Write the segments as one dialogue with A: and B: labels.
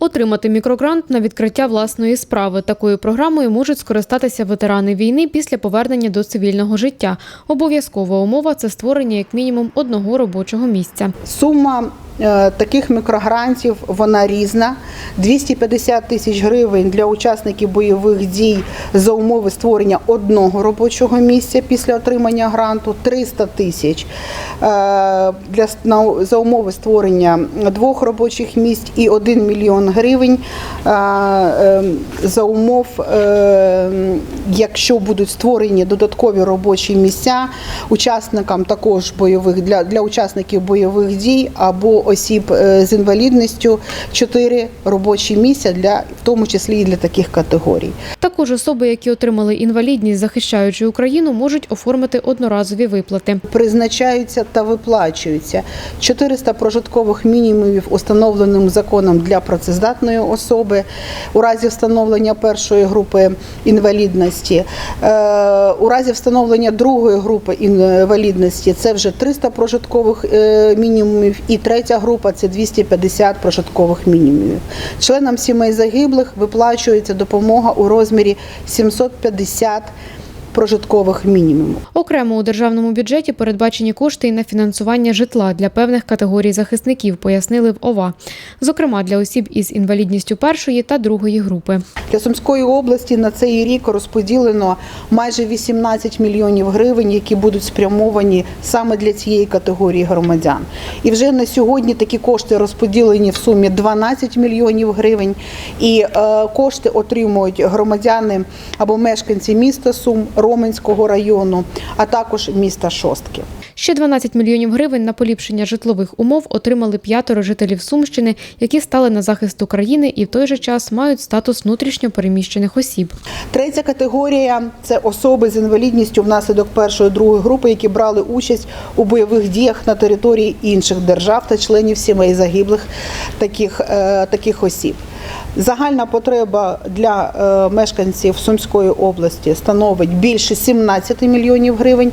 A: Отримати мікрогрант на відкриття власної справи. Такою програмою можуть скористатися ветерани війни після повернення до цивільного життя. Обов'язкова умова це створення як мінімум одного робочого місця.
B: Сума таких мікрогрантів вона різна. 250 тисяч гривень для учасників бойових дій за умови створення одного робочого місця після отримання гранту, 300 тисяч е, для за умови створення двох робочих місць і 1 мільйон гривень е, е, за умов, е, якщо будуть створені додаткові робочі місця учасникам також бойових для, для учасників бойових дій або осіб е, з інвалідністю 4 робочі місця для в тому числі і для таких категорій.
A: Також особи, які отримали інвалідність, захищаючи Україну, можуть оформити одноразові виплати.
B: Призначаються та виплачуються 400 прожиткових мінімумів, установленим законом для працездатної особи у разі встановлення першої групи інвалідності. Е, У разі встановлення другої групи інвалідності це вже 300 прожиткових е, мінімумів, і третя група це 250 прожиткових мінімумів. Членам сімей загиблих виплачується допомога у розмірі 750 прожиткових мінімумів.
A: Окремо у державному бюджеті передбачені кошти і на фінансування житла для певних категорій захисників, пояснили в ОВА, зокрема для осіб із інвалідністю першої та другої групи.
B: Для Сумської області на цей рік розподілено майже 18 мільйонів гривень, які будуть спрямовані саме для цієї категорії громадян. І вже на сьогодні такі кошти розподілені в сумі 12 мільйонів гривень. І е, кошти отримують громадяни або мешканці міста Сум, Роменського району, а також міста Шостки.
A: Ще 12 мільйонів гривень на поліпшення житлових умов отримали п'ятеро жителів Сумщини, які стали на захист України і в той же час мають статус внутрішньо переміщених осіб.
B: Третя категорія це особи з інвалідністю внаслідок першої другої групи, які брали участь у бойових діях на території інших держав та членів сімей загиблих таких, е, таких осіб. Загальна потреба для е, мешканців Сумської області становить більше 17 мільйонів гривень.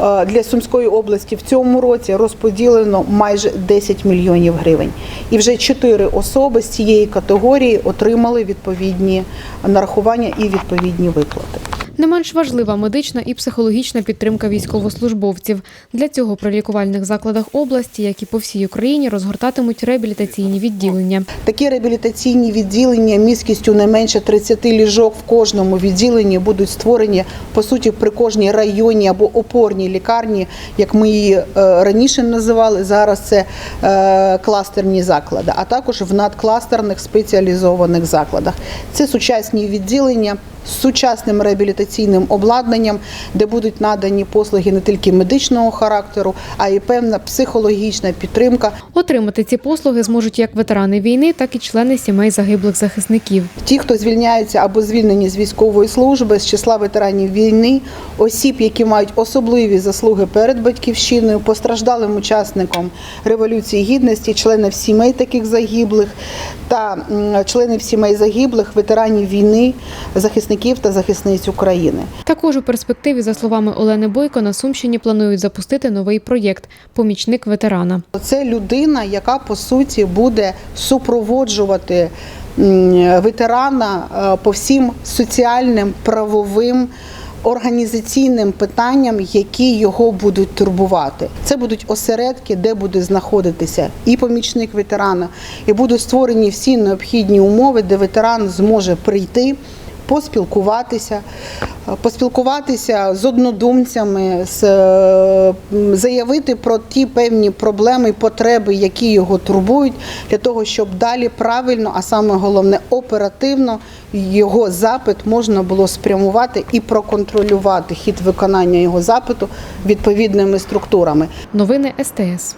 B: Е, Для Сумської області в цьому році розподілено майже 10 мільйонів гривень. І вже 4 особи з цієї категорії отримали відповідні нарахування і відповідні виплати.
A: Не менш важлива медична і психологічна підтримка військовослужбовців. Для цього при лікувальних закладах області, як і по всій Україні, розгортатимуть реабілітаційні відділення.
B: Такі реабілітаційні відділення міськістю не менше 30 ліжок в кожному відділенні будуть створені по суті при кожній районній або опорній лікарні, як ми її е, раніше називали. Зараз це е, кластерні заклади, а також в надкластерних спеціалізованих закладах. Це сучасні відділення. З сучасним реабілітаційним обладнанням, де будуть надані послуги не тільки медичного характеру, а й певна психологічна підтримка
A: Отримати ці послуги зможуть як ветерани війни, так і члени сімей загиблих захисників.
B: Ті, хто звільняються або звільнені з військової служби з числа ветеранів війни, осіб, які мають особливі заслуги перед батьківщиною, постраждалим учасникам революції гідності, членів сімей таких загиблих та членів сімей загиблих, ветеранів війни, захисників та захисниць України.
A: Також у перспективі, за словами Олени Бойко, на Сумщині планують запустити новий проєкт Помічник ветерана.
B: Це людина, яка по суті буде супроводжувати ветерана е, по всім соціальним, правовим. Організаційним питанням, які його будуть турбувати, це будуть осередки, де буде знаходитися і помічник ветерана, і будуть створені всі необхідні умови, де ветеран зможе прийти, поспілкуватися, е, поспілкуватися з однодумцями, з, е, заявити про ті певні проблеми і потреби, які його турбують, для того, щоб далі правильно, а саме головне оперативно його запит можна було спрямувати і проконтролювати хід виконання його запиту відповідними структурами.
A: Новини СТС.